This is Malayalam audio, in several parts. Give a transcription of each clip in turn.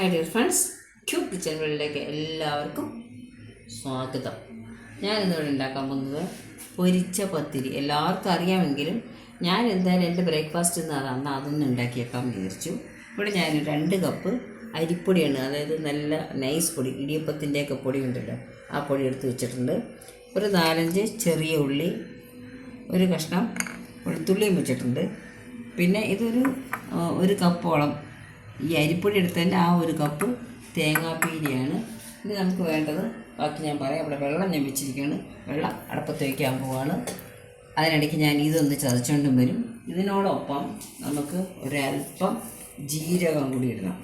ഹൈ ഡിയർ ഫ്രണ്ട്സ് ക്യൂബ് വേൾഡിലേക്ക് എല്ലാവർക്കും സ്വാഗതം. ഞാൻ ഇന്നിവിടെ ഉണ്ടാക്കാൻ പോകുന്നത് പൊരിച്ച പത്തിരി. എല്ലാവർക്കും അറിയാമെങ്കിലും ഞാൻ എന്തായാലും എന്റെ ബ്രേക്ക്ഫാസ്റ്റ് ഇന്ന് അതാണ് അതൊന്നും ഉണ്ടാക്കിയേക്കാൻ വിചാരിച്ചു. ഇവിടെ ഞാൻ രണ്ട് കപ്പ് അരിപ്പൊടിയാണ് അതായത് നല്ല നൈസ് പൊടി ഇടിയപ്പത്തിന്റെയൊക്കെ പൊടി ഉണ്ടല്ലോ ആ പൊടി എടുത്ത് വെച്ചിട്ടുണ്ട്. ഒരു നാലഞ്ച് ചെറിയ ഉള്ളി ഒരു കഷ്ണം വെളുത്തുള്ളിയും വെച്ചിട്ടുണ്ട്. പിന്നെ ഇതൊരു ഒരു കപ്പോളം ഈ അരിപ്പൊടി എടുത്തതിന്റെ ആ ഒരു കപ്പ് തേങ്ങാപ്പീരിയാണ്. ഇനി നമുക്ക് വേണ്ടത് ബാക്കി ഞാൻ പറയാം ഇവിടെ വെള്ളം ഞാൻ വെച്ചിരിക്കുകയാണ്. വെള്ളം അടപ്പത്ത് വയ്ക്കാൻ പോവാണ്. അതിനിടയ്ക്ക് ഞാൻ ഇതൊന്ന് ചതച്ചുകൊണ്ടും വരും. ഇതിനോടൊപ്പം നമുക്ക് ഒരല്പം ജീരകം കൂടി ഇടണം.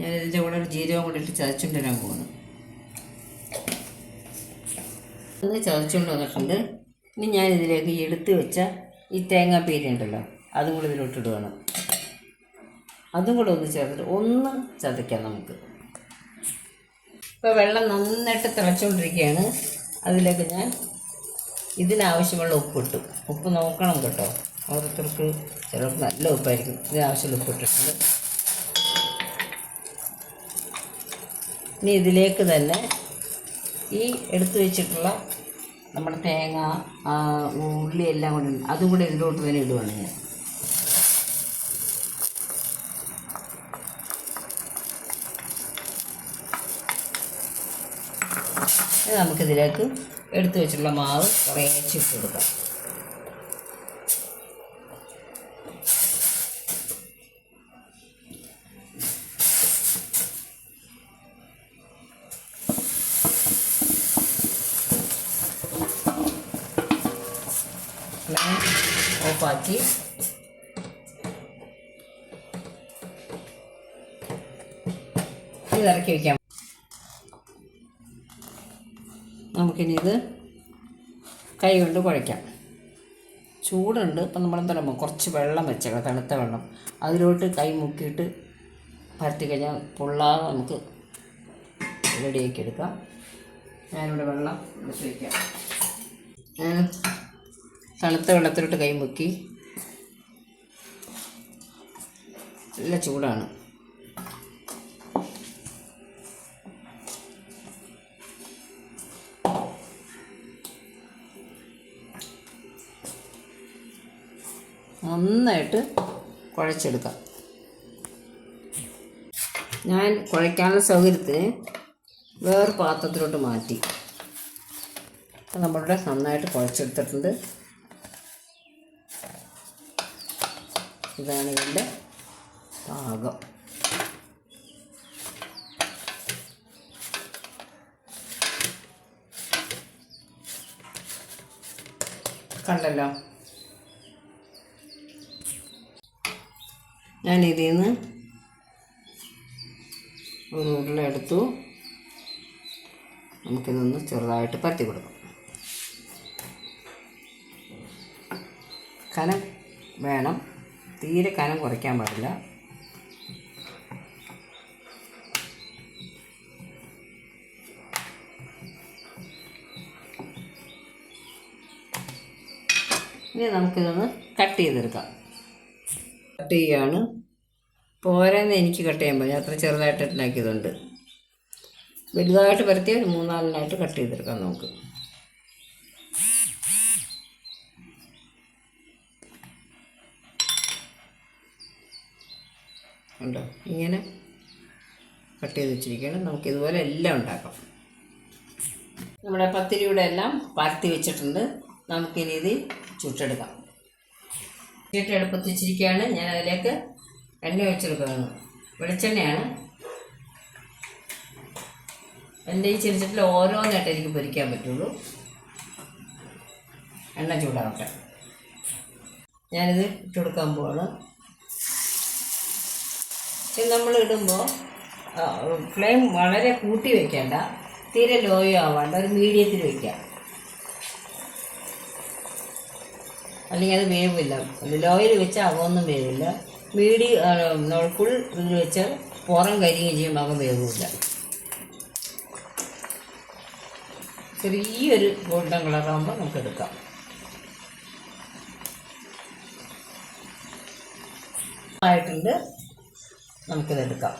ഞാൻ ഇതിന്റെ കൂടെ ഒരു ജീരകം കൂടി ഇട്ട് ചതച്ചുകൊണ്ട് വരാൻ പോകുന്നു ഒന്ന് ചതച്ചുകൊണ്ട് വന്നിട്ടുണ്ട്. ഇനി ഞാൻ ഇതിലേക്ക് എടുത്ത് വെച്ച ഈ തേങ്ങാപ്പീരി ഉണ്ടല്ലോ അതും കൂടി ഇതിലോട്ടിടുകയാണ് അതും കൂടെ ഒന്ന് ചേർത്തിട്ട് ഒന്ന് ചതയ്ക്കാം നമുക്ക്. ഇപ്പോൾ വെള്ളം നന്നായിട്ട് തിളച്ചുകൊണ്ടിരിക്കുകയാണ് അതിലേക്ക് ഞാൻ ഇതിനാവശ്യമുള്ള ഉപ്പിട്ടു. ഉപ്പ് നോക്കണം കേട്ടോ. ഓരോരുത്തർക്ക് ചിലർക്ക് നല്ല ഉപ്പായിരിക്കും. ഇതിനാവശ്യമുള്ള ഉപ്പിട്ടിട്ടുണ്ട്. ഇനി ഇതിലേക്ക് തന്നെ ഈ എടുത്തു വെച്ചിട്ടുള്ള നമ്മുടെ തേങ്ങ ഉള്ളി എല്ലാം കൂടി. അതും കൂടെ ഇതിലോട്ട് തന്നെ ഇടുവാണ് ഞാൻ. ഇനി നമുക്കിതിലേക്ക് എടുത്തു വെച്ചിട്ടുള്ള മാവ് കുറേച്ച് ഇട്ട് കൊടുക്കാം. ഓഫാക്കി ഇറക്കി വയ്ക്കാം നമുക്കിനി ഇത് കൈ കൊണ്ട് കുഴയ്ക്കാം. ചൂടുണ്ട് ഇപ്പം നമ്മൾ എന്താ കുറച്ച് വെള്ളം വെച്ചേക്കണം തണുത്ത വെള്ളം. അതിലോട്ട് കൈ മുക്കിയിട്ട് പരത്തി കഴിഞ്ഞാൽ പൊള്ളാതെ നമുക്ക് റെഡിയാക്കി എടുക്കാം. ഞാനിവിടെ വെള്ളം എടുത്ത് വയ്ക്കാം തണുത്ത വെള്ളത്തിലോട്ട് കൈ മുക്കി. നല്ല ചൂടാണ്. നന്നായിട്ട് കുഴച്ചെടുക്കാം. ഞാൻ കുഴയ്ക്കാനുള്ള സൗകര്യത്തിന് വേറെ പാത്രത്തിലോട്ട് മാറ്റി. നമ്മളുടെ നന്നായിട്ട് കുഴച്ചെടുത്തിട്ടുണ്ട്. ഇതാണ് ഇതിന്റെ പാകം കണ്ടല്ലോ? ഞാൻ ഇതിൽ നിന്ന് ഒരു ഉരുള എടുത്തു. നമുക്കിതൊന്ന് ചെറുതായിട്ട് പരത്തി കൊടുക്കാം. കനം വേണം. തീരെ കനം കുറയ്ക്കാൻ പാടില്ല. ഇനി നമുക്കിതൊന്ന് കട്ട് ചെയ്തെടുക്കാം. കട്ട് ചെയ്യുകയാണ് പോരാന്ന് എനിക്ക് കട്ട് ചെയ്യാൻ പറ്റും അത്ര ചെറുതായിട്ട് ഉണ്ടാക്കിയതുണ്ട് വലുതായിട്ട് പരത്തി ഒരു മൂന്നാലിനായിട്ട് കട്ട് ചെയ്തെടുക്കാം നമുക്ക്. ഉണ്ടോ ഇങ്ങനെ കട്ട് ചെയ്ത് വെച്ചിരിക്കുകയാണ്. നമുക്ക് ഇതുപോലെ എല്ലാം ഉണ്ടാക്കാം. നമ്മുടെ പത്തിരിയുടെ എല്ലാം പരത്തി വെച്ചിട്ടുണ്ട്. നമുക്കിനി ഇത് ചുട്ടെടുക്കാം. ചുട്ട് അടുപ്പത്ത് വെച്ചിരിക്കുകയാണ്. ഞാൻ അതിലേക്ക് എണ്ണ ഒഴിച്ചെടുക്കുകയാണ് വെളിച്ചെണ്ണയാണ്. എന്റെ ഈ ചെറിച്ചിട്ടിൽ ഓരോന്നായിട്ട് എനിക്ക് പൊരിക്കാൻ പറ്റുള്ളൂ. എണ്ണ ചൂടാവട്ടെ. ഞാനിത് ഇട്ട് കൊടുക്കാൻ പോവാണ്. ഇത് നമ്മൾ ഇടുമ്പോൾ ഫ്ലെയിം വളരെ കൂട്ടി വയ്ക്കേണ്ട തീരെ ലോയോ ആവാണ്ട് ഒരു മീഡിയത്തിൽ വയ്ക്കാം അല്ലെങ്കിൽ അത് വേവില്ല. ലോയിൽ വെച്ചാൽ അകമൊന്നും വേവില്ല. മീഡി ഫുൾ ഇതിൽ വെച്ചാൽ പുറം കരിയുകയും ചെയ്യും അകം വേവില്ല ചെറിയൊരു ഗോൾഡൻ കളറാകുമ്പോൾ നമുക്ക് എടുക്കാം. ആയിട്ടുണ്ട്. നമുക്കിതെടുക്കാം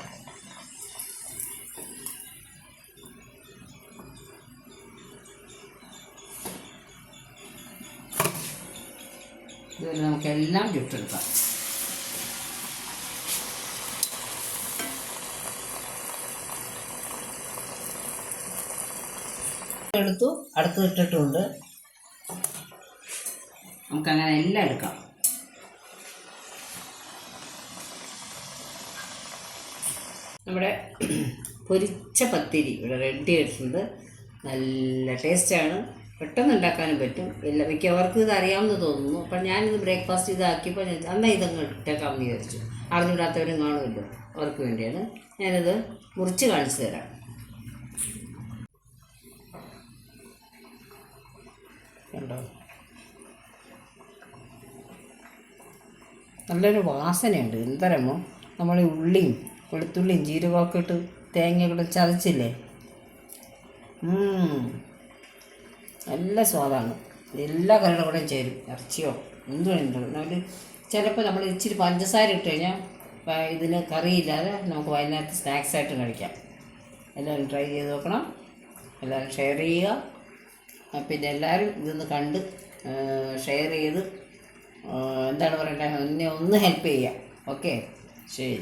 ഇതുപോലെ നമുക്കെല്ലാം ചുട്ടെടുക്കാം എടുത്തു അടുത്ത് ഇട്ടിട്ടുണ്ട്. നമുക്കങ്ങനെ എല്ലാം എടുക്കാം. നമ്മുടെ പൊരിച്ച പത്തിരി ഇവിടെ റെഡി ആയിട്ടുണ്ട് നല്ല ടേസ്റ്റാണ്. പെട്ടെന്ന് ഉണ്ടാക്കാനും പറ്റും. എല്ലാ മിക്കവർക്ക് ഇത് അറിയാമെന്ന് തോന്നുന്നു. അപ്പം ഞാനിത് ബ്രേക്ക്ഫാസ്റ്റ് ഇതാക്കിയപ്പോൾ ഞാൻ എന്നാൽ ഇതങ്ങ് ഇട്ടേക്കാമെന്ന് വിചാരിച്ചു അറിഞ്ഞിടാത്തവരും കാണുമല്ലോ. അവർക്ക് വേണ്ടിയാണ്. ഞാനിത് മുറിച്ച് കാണിച്ചു തരാം. നല്ലൊരു വാസനയുണ്ട്. എന്തരമോ നമ്മൾ ഉള്ളിയും വെളുത്തുള്ളിയും ജീരകമൊക്കെ ഇട്ട് തേങ്ങയൊക്കെ ചതച്ചില്ലേ. നല്ല സ്വാദാണ്. എല്ലാ കറിയുടെ കൂടെയും ചേരും. ഇറച്ചിയോ എന്ത് വേണമെങ്കിലും ചിലപ്പോൾ നമ്മൾ ഇച്ചിരി പഞ്ചസാര ഇട്ട് കഴിഞ്ഞാൽ ഇതിന് കറിയില്ലാതെ നമുക്ക് വൈകുന്നേരത്തെ സ്നാക്സ് ആയിട്ട് കഴിക്കാം. എല്ലാവരും ട്രൈ ചെയ്ത് നോക്കണം. എല്ലാവരും ഷെയർ ചെയ്യുക. പിന്നെ എല്ലാവരും ഇതൊന്ന് കണ്ട് ഷെയർ ചെയ്ത് എന്താണ് പറയണ്ടത് എന്നെ ഒന്ന് ഹെൽപ്പ് ചെയ്യുക. ഓക്കെ ശരി.